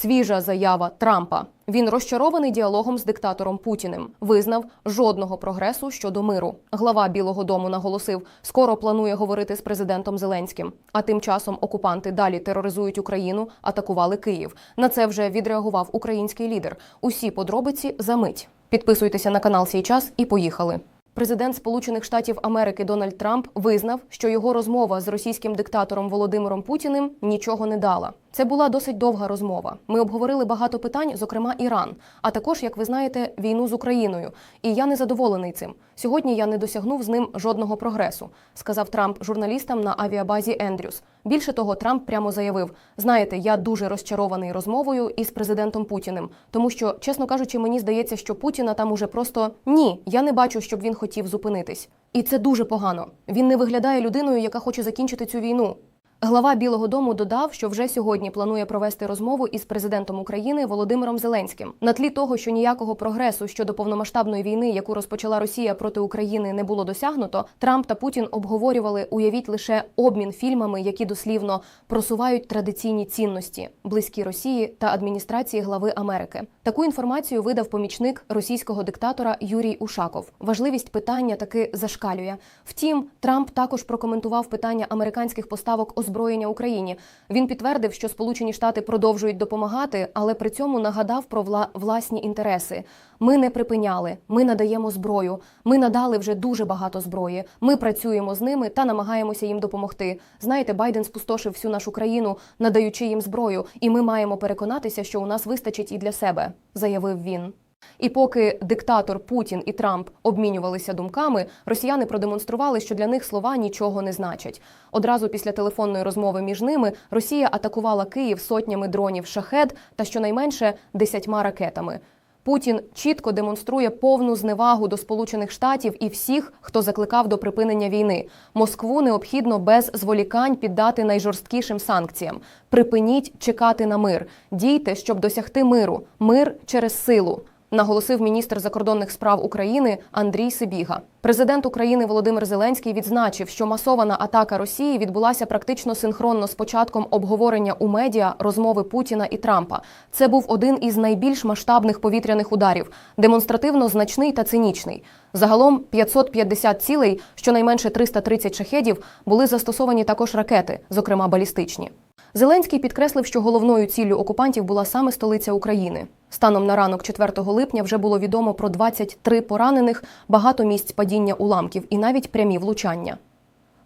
Свіжа заява Трампа. Він розчарований діалогом з диктатором Путіним. Визнав жодного прогресу щодо миру. Глава Білого Дому наголосив, скоро планує говорити з президентом Зеленським. А тим часом окупанти далі тероризують Україну, атакували Київ. На це вже відреагував український лідер. Усі подробиці за мить. Підписуйтеся на канал «Сій час» і поїхали. Президент Сполучених Штатів Америки Дональд Трамп визнав, що його розмова з російським диктатором Володимиром Путіним нічого не дала. Це була досить довга розмова. Ми обговорили багато питань, зокрема Іран, а також, як ви знаєте, війну з Україною. І я не задоволений цим. Сьогодні я не досягнув з ним жодного прогресу, сказав Трамп журналістам на авіабазі Ендрюс. Більше того, Трамп прямо заявив: знаєте, я дуже розчарований розмовою із президентом Путіним, тому що, чесно кажучи, мені здається, що Путіна там уже просто ні. Я не бачу, щоб він хотів зупинитись. І це дуже погано. Він не виглядає людиною, яка хоче закінчити цю війну. Глава Білого Дому додав, що вже сьогодні планує провести розмову із президентом України Володимиром Зеленським. На тлі того, що ніякого прогресу щодо повномасштабної війни, яку розпочала Росія проти України, не було досягнуто. Трамп та Путін обговорювали, уявіть лише обмін фільмами, які дослівно просувають традиційні цінності, близькі Росії та адміністрації глави Америки. Таку інформацію видав помічник російського диктатора Юрій Ушаков. Важливість питання таки зашкалює. Втім, Трамп також прокоментував питання американських поставок озброєння Україні. Він підтвердив, що Сполучені Штати продовжують допомагати, але при цьому нагадав про вла- власні інтереси. Ми не припиняли, ми надаємо зброю. Ми надали вже дуже багато зброї. Ми працюємо з ними та намагаємося їм допомогти. Знаєте, Байден спустошив всю нашу країну, надаючи їм зброю, і ми маємо переконатися, що у нас вистачить і для себе, заявив він. І поки диктатор Путін і Трамп обмінювалися думками, росіяни продемонстрували, що для них слова нічого не значать. Одразу після телефонної розмови між ними Росія атакувала Київ сотнями дронів шахед та щонайменше десятьма ракетами. Путін чітко демонструє повну зневагу до Сполучених Штатів і всіх, хто закликав до припинення війни. Москву необхідно без зволікань піддати найжорсткішим санкціям. Припиніть чекати на мир. Дійте, щоб досягти миру. Мир через силу. Наголосив міністр закордонних справ України Андрій Сибіга. Президент України Володимир Зеленський відзначив, що масована атака Росії відбулася практично синхронно з початком обговорення у медіа розмови Путіна і Трампа. Це був один із найбільш масштабних повітряних ударів, демонстративно значний та цинічний. Загалом 550 цілей, щонайменше 330 шахедів, були застосовані також ракети, зокрема балістичні. Зеленський підкреслив, що головною ціллю окупантів була саме столиця України. Станом на ранок 4 липня вже було відомо про 23 поранених, багато місць падіння уламків і навіть прямі влучання.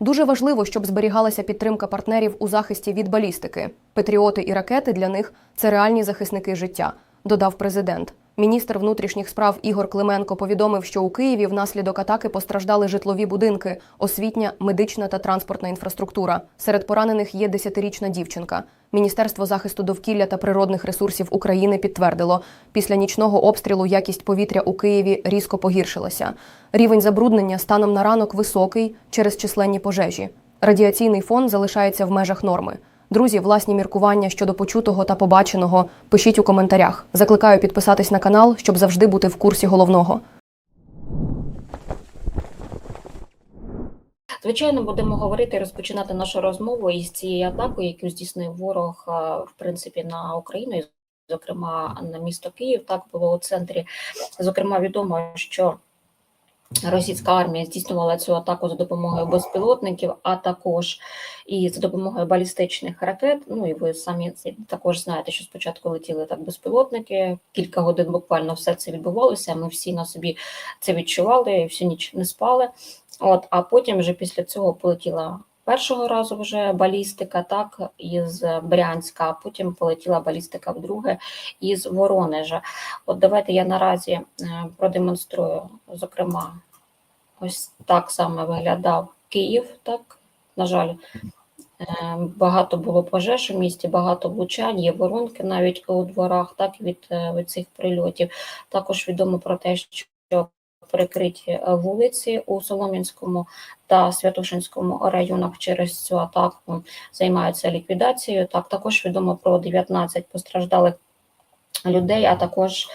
Дуже важливо, щоб зберігалася підтримка партнерів у захисті від балістики. Патріоти і ракети для них це реальні захисники життя, додав президент. Міністр внутрішніх справ Ігор Клименко повідомив, що у Києві внаслідок атаки постраждали житлові будинки, освітня, медична та транспортна інфраструктура. Серед поранених є 10-річна дівчинка. Міністерство захисту довкілля та природних ресурсів України підтвердило, після нічного обстрілу якість повітря у Києві різко погіршилася. Рівень забруднення станом на ранок високий через численні пожежі. Радіаційний фон залишається в межах норми. Друзі, власні міркування щодо почутого та побаченого пишіть у коментарях. Закликаю підписатись на канал, щоб завжди бути в курсі головного. Звичайно, будемо говорити і розпочинати нашу розмову із цієї атаки, яку здійснив ворог е, в принципі на Україну, і, зокрема на місто Київ. Так було у центрі. Зокрема, відомо, що російська армія здійснювала цю атаку за допомогою безпілотників, а також і за допомогою балістичних ракет. Ну і ви самі також знаєте, що спочатку летіли так безпілотники. Кілька годин буквально все це відбувалося. Ми всі на собі це відчували, всю ніч не спали. От, а потім вже після цього полетіла першого разу вже балістика, так, із Брянська, а потім полетіла балістика вдруге із Воронежа. От давайте я наразі е, продемонструю, зокрема, ось так саме виглядав Київ, так, на жаль. е, Багато було пожеж у місті, багато влучань, є воронки навіть у дворах, так від, е, від цих прильотів. Також відомо про те, що перекриті е, вулиці у Солом'янському та Святошинському районах через цю атаку займаються ліквідацією. Так, також відомо про 19 постраждалих людей, а також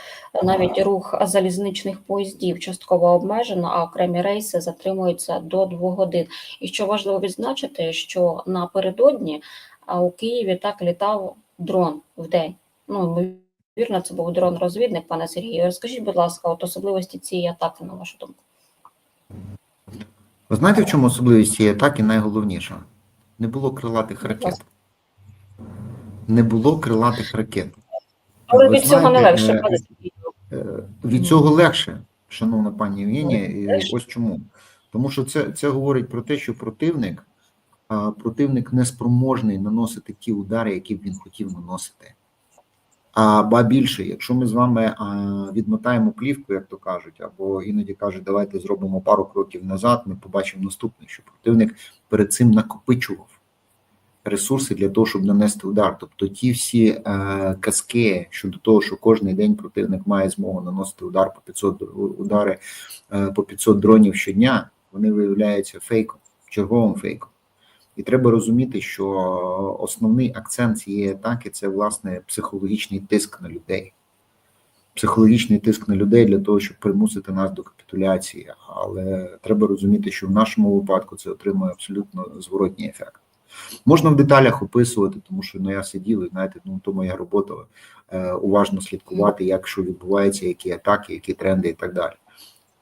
навіть рух залізничних поїздів частково обмежено, а окремі рейси затримуються до 2 годин. І що важливо відзначити, що напередодні у Києві так літав дрон в день. Ну, ймовірно, це був дрон-розвідник, пане Сергію. Розкажіть, будь ласка, от особливості цієї атаки, на вашу думку. Ви знаєте, в чому особливість цієї атаки найголовніша? Не було крилатих ракет. Не було крилатих ракет. Але від цього не легше, е, пане Сергію. Е, Від цього легше, шановна пані Євгенія, і ось чому. Тому що це, це говорить про те, що противник, противник не спроможний наносити ті удари, які б він хотів наносити. А ба більше, якщо ми з вами відмотаємо плівку, як то кажуть, або іноді кажуть, давайте зробимо пару кроків назад, ми побачимо наступне, що противник перед цим накопичував ресурси для того, щоб нанести удар. Тобто ті всі е, казки щодо того, що кожен день противник має змогу наносити удар по 500 удари е, по 500 дронів щодня, вони виявляються фейком, черговим фейком. І треба розуміти, що основний акцент цієї атаки це власне психологічний тиск на людей. Психологічний тиск на людей для того, щоб примусити нас до капітуляції. Але треба розуміти, що в нашому випадку це отримує абсолютно зворотній ефект. Можна в деталях описувати, тому що ну я сидів, і знаєте, ну то моя робота е, уважно слідкувати, як що відбувається, які атаки, які тренди і так далі.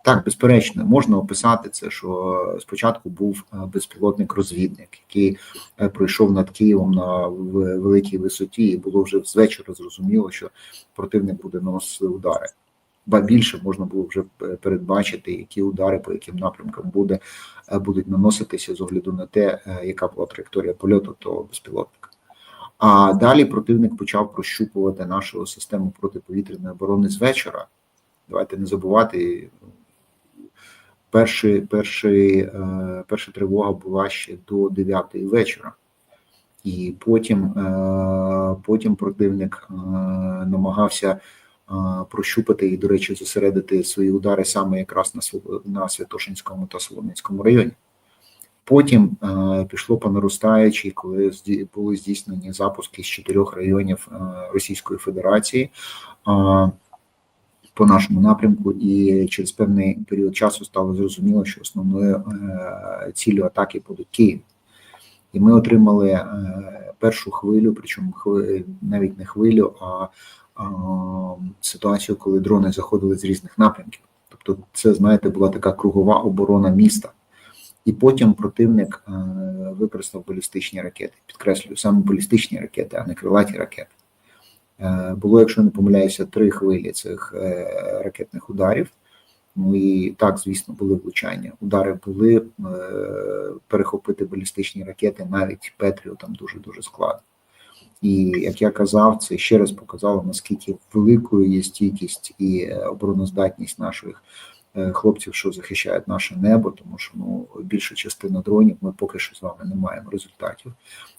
Так, безперечно, можна описати це, що спочатку був е, безпілотник-розвідник, який е, пройшов над Києвом на великій висоті, і було вже з вечора зрозуміло, що противник буде наносити удари. Ба більше можна було вже е, передбачити, які удари по яким напрямкам буде е, будуть наноситися з огляду на те, е, яка була траєкторія польоту того безпілотника. А далі противник почав прощупувати нашу систему протиповітряної оборони з вечора. Давайте не забувати. Перший, перший, перша тривога була ще до 9 вечора, і потім, потім противник намагався прощупати і, до речі, зосередити свої удари саме якраз на на Святошинському та Солом'янському районі. Потім пішло по наростаючій, коли були здійснені запуски з чотирьох районів Російської Федерації по нашому напрямку, і через певний період часу стало зрозуміло, що основною е, ціллю атаки буде Київ. І ми отримали е, першу хвилю, причому навіть не хвилю, а ситуацію, коли дрони заходили з різних напрямків. Тобто, це, знаєте, була така кругова оборона міста. І потім противник е, використав балістичні ракети. Підкреслюю, саме балістичні ракети, а не крилаті ракети. Е, було, якщо не помиляюся, три хвилі цих е, ракетних ударів. Ну і так, звісно, були влучання. Удари були перехопити балістичні ракети, навіть Петріо там дуже дуже складно. І як я казав, це ще раз показало наскільки великою є стійкість і е, обороноздатність наших е, хлопців, що захищають наше небо, тому що ну більша частина дронів ми поки що з вами не маємо результатів.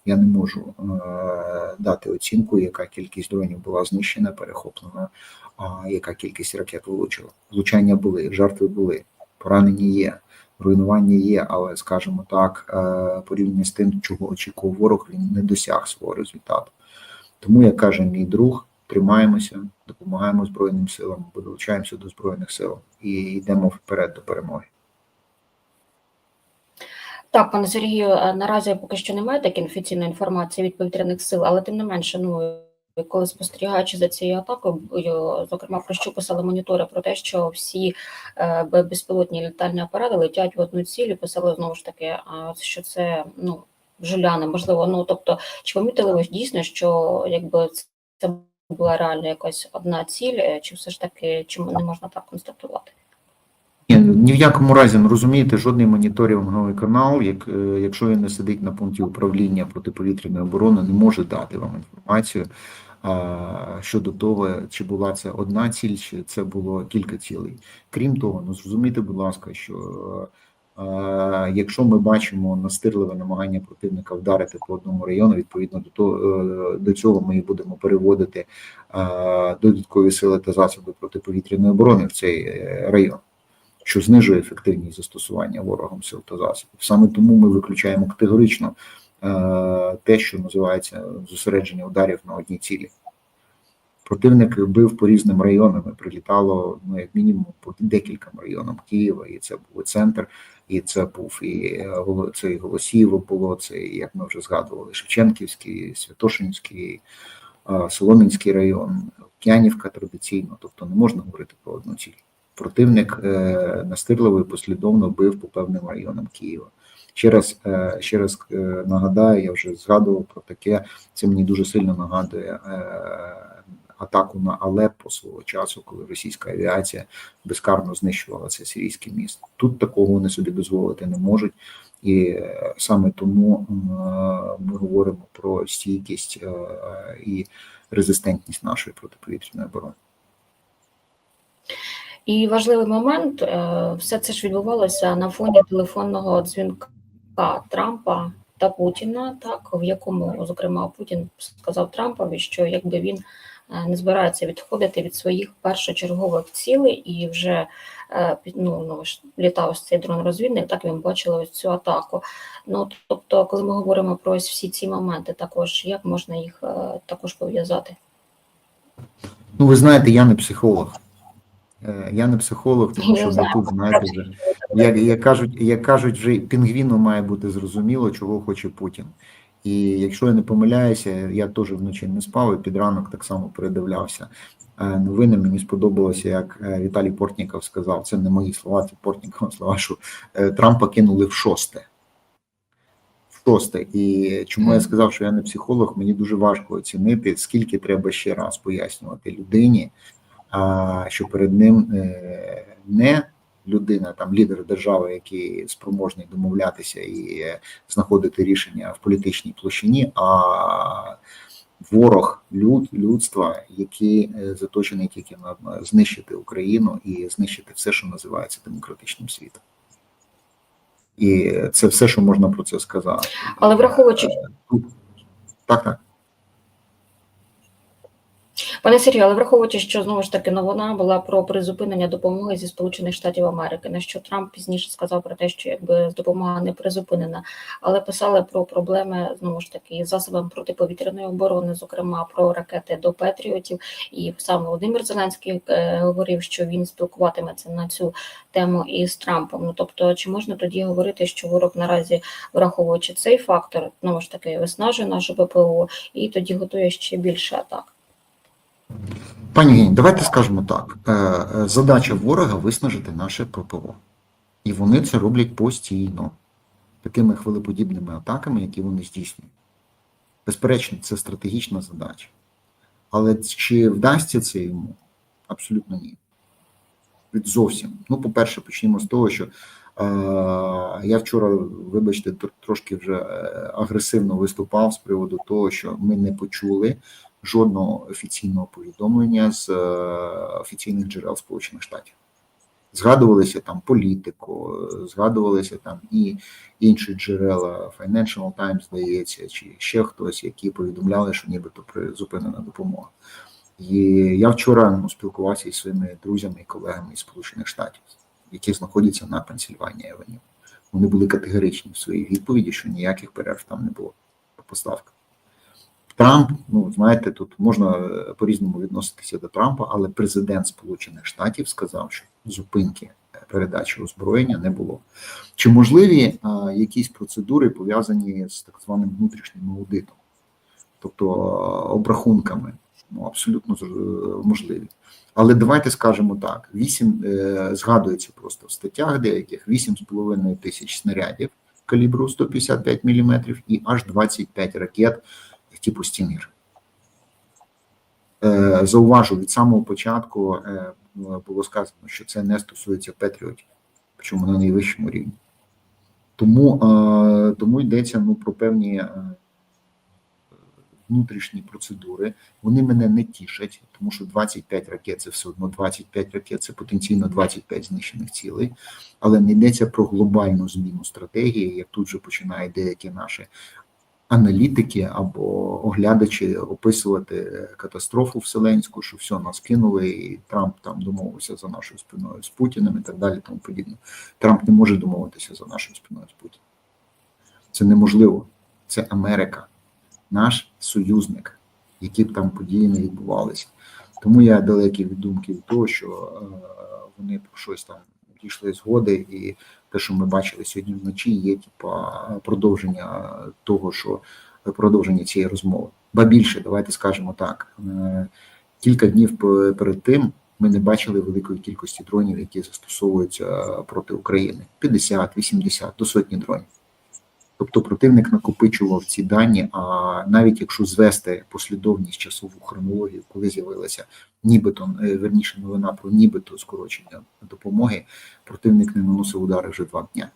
Я не можу е, дати оцінку, яка кількість дронів була знищена, перехоплена, а яка кількість ракет влучила. Влучання були, жертви були, поранені є. Руйнування є, але скажімо так, е, порівняно з тим, чого очікував ворог, він не досяг свого результату. Тому, як каже мій друг, тримаємося, допомагаємо Збройним силам, долучаємося до Збройних сил і йдемо вперед до перемоги. Так, пане Сергію, е, наразі поки що немає такої офіційної інформації від повітряних сил, але тим не менше, ну коли спостерігаючи за цією атакою, е, зокрема про що писали монітори про те, що всі е, безпілотні літальні апарати летять в одну ціль, і писали знову ж таки, а, що це ну жуляни, можливо. Ну тобто, чи помітили ви дійсно, що якби це була реально якась одна ціль, е, чи все ж таки чому не можна так констатувати? Ні, ні в якому разі не розумієте, жодний моніторинговий канал, як, якщо він не сидить на пункті управління протиповітряної оборони, не може дати вам інформацію щодо того, чи була це одна ціль, чи це було кілька цілей. Крім того, ну зрозумійте, будь ласка, що якщо ми бачимо настирливе намагання противника вдарити по одному району, відповідно до того е, до цього ми будемо переводити додаткові сили та засоби протиповітряної оборони в цей е, район що знижує ефективність застосування ворогом сил та засобів. Саме тому ми виключаємо категорично те, що називається зосередження ударів на одній цілі. Противник бив по різним районам, прилітало ну, як мінімум по декільком районам Києва, і це був і центр, і це був і е, це і Голосіїво було, це, як ми вже згадували, Шевченківський, Святошинський, а, Солом'янський район, Океанівка традиційно, тобто не можна говорити про одну ціль. Противник е, настирливо і послідовно бив по певним районам Києва. Ще раз, е, ще раз е, нагадаю, я вже згадував про таке. Це мені дуже сильно нагадує е, атаку на Алеппо свого часу, коли російська авіація безкарно знищувала це сирійське місто. Тут такого вони собі дозволити не можуть, і саме тому ми говоримо про стійкість і резистентність нашої протиповітряної оборони. І важливий момент, все це ж відбувалося на фоні телефонного дзвінка Трампа та Путіна, так в якому, зокрема, Путін сказав Трампові, що якби він е, не збирається відходити від своїх першочергових цілей і вже е, ну, ну, літав ось цей дрон-розвідник, так він бачили ось цю атаку. Ну тобто, коли ми говоримо про ось всі ці моменти, також як можна їх е, також пов'язати? Ну, ви знаєте, я не психолог. Е, Я не психолог, тому що ми тут, знаєте, вже як, як кажуть, як кажуть, вже пінгвіну має бути зрозуміло, чого хоче Путін. І якщо я не помиляюся, я теж вночі не спав і під ранок так само передивлявся е, новини. Мені сподобалося, як е, Віталій Портніков сказав, це не мої слова, це Портнікова слова, що Трампа кинули в шосте. В шосте. І чому я сказав, що я не психолог, мені дуже важко оцінити, скільки треба ще раз пояснювати людині, а, що перед ним е, не людина, там лідер держави, який спроможний домовлятися і е, знаходити рішення в політичній площині, а ворог люд, людства, який е, заточений тільки на знищити Україну і знищити все, що називається демократичним світом. І це все, що можна про це сказати. Але враховуючи, Так, так. Пане Сергію, але враховуючи, що знову ж таки новина була про призупинення допомоги зі Сполучених Штатів Америки, на що Трамп пізніше сказав про те, що якби допомога не призупинена, але писали про проблеми знову ж таки із засобами протиповітряної оборони, зокрема про ракети до Петріотів. І сам Володимир Зеленський е, говорив, що він спілкуватиметься на цю тему із Трампом. Ну тобто, чи можна тоді говорити, що ворог наразі, враховуючи цей фактор, знову ж таки виснажує нашу ППО, і тоді готує ще більше атак. Пані Гені, давайте скажемо так: Е, е, задача ворога виснажити наше ППО. І вони це роблять постійно, такими хвилеподібними атаками, які вони здійснюють. Безперечно, це стратегічна задача. Але чи вдасться це йому? Абсолютно ні. Від Зовсім. Ну, по-перше, почнімо з того, що е, я вчора, вибачте, тр- трошки вже агресивно виступав з приводу того, що ми не почули жодного офіційного повідомлення з е, офіційних джерел Сполучених Штатів. Згадувалися там політико, е, згадувалися там і інші джерела Financial Times, здається, чи ще хтось, які повідомляли, що нібито призупинена допомога. І я вчора ну, спілкувався із своїми друзями і колегами із Сполучених Штатів, які знаходяться на Пенсільванії Авеню. Вони були категоричні в своїй відповіді, що ніяких перерв там не було по поставках. Трамп, ну знаєте, тут можна е, по-різному відноситися до Трампа, але президент Сполучених Штатів сказав, що зупинки е, передачі озброєння не було. Чи можливі а, якісь процедури пов'язані з так званим внутрішнім аудитом, тобто обрахунками? Ну, абсолютно можливі. Але давайте скажемо так: вісім е, згадується просто в статтях деяких 8,5 тисяч снарядів калібру 155 мм і аж 25 ракет типу Стімір. Е, Зауважу, від самого початку е, було сказано, що це не стосується Петріотів, причому на найвищому рівні. Тому, е, тому йдеться ну, про певні внутрішні процедури. Вони мене не тішать, тому що 25 ракет це все одно 25 ракет, це потенційно 25 знищених цілей, але не йдеться про глобальну зміну стратегії, як тут же починають деякі наші аналітики або оглядачі описувати катастрофу вселенську, що все нас кинули, і Трамп там домовився за нашою спиною з Путіним і так далі. Тому подібне. Трамп не може домовитися за нашою спиною з Путіним. Це неможливо. Це Америка, наш союзник, які б там події не відбувалися. Тому я далекий від думки від того, що е, вони про щось там дійшли згоди, і те, що ми бачили сьогодні вночі, є типа продовження того, що продовження цієї розмови. Ба більше, давайте скажемо так. е, Кілька днів перед тим ми не бачили великої кількості дронів, які застосовуються проти України: 50, 80, до сотні дронів. Тобто противник накопичував ці дані. А навіть якщо звести послідовність часову хронологію, коли з'явилася нібито е, верніше новина про нібито скорочення допомоги, противник не наносив удари вже два дня.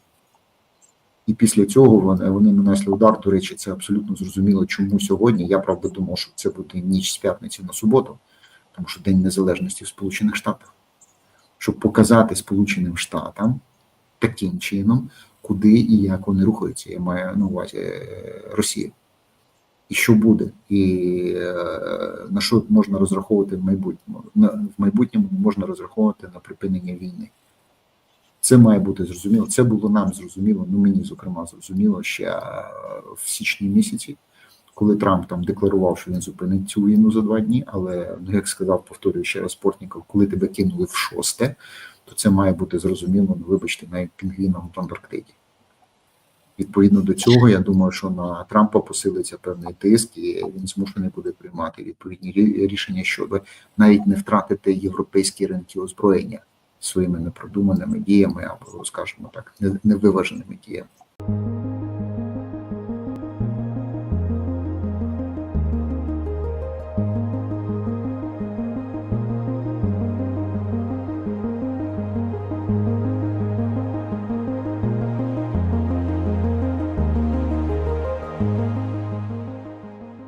І після цього вони, вони нанесли удар. До речі, це абсолютно зрозуміло, чому сьогодні. Я правда думав, що це буде ніч з п'ятниці на суботу, тому що День Незалежності в Сполучених Штатах, щоб показати Сполученим Штатам таким чином, куди і як вони рухаються. Я маю на увазі е, Росію. І що буде, і е, на що можна розраховувати в майбутньому? В майбутньому можна розраховувати на припинення війни. Це має бути зрозуміло. Це було нам зрозуміло, ну мені зокрема зрозуміло ще е, в січні місяці, коли Трамп там декларував, що він зупинить цю війну за два дні. Але ну як сказав, повторюю ще раз Портніков, коли тебе кинули в шосте, то це має бути зрозуміло, ну вибачте, пінгвіном в Антарктиді. Відповідно до цього, я думаю, що на Трампа посилиться певний тиск, і він змушений буде приймати відповідні рішення, щоб навіть не втратити європейські ринки озброєння своїми непродуманими діями або, скажімо так, невиваженими діями.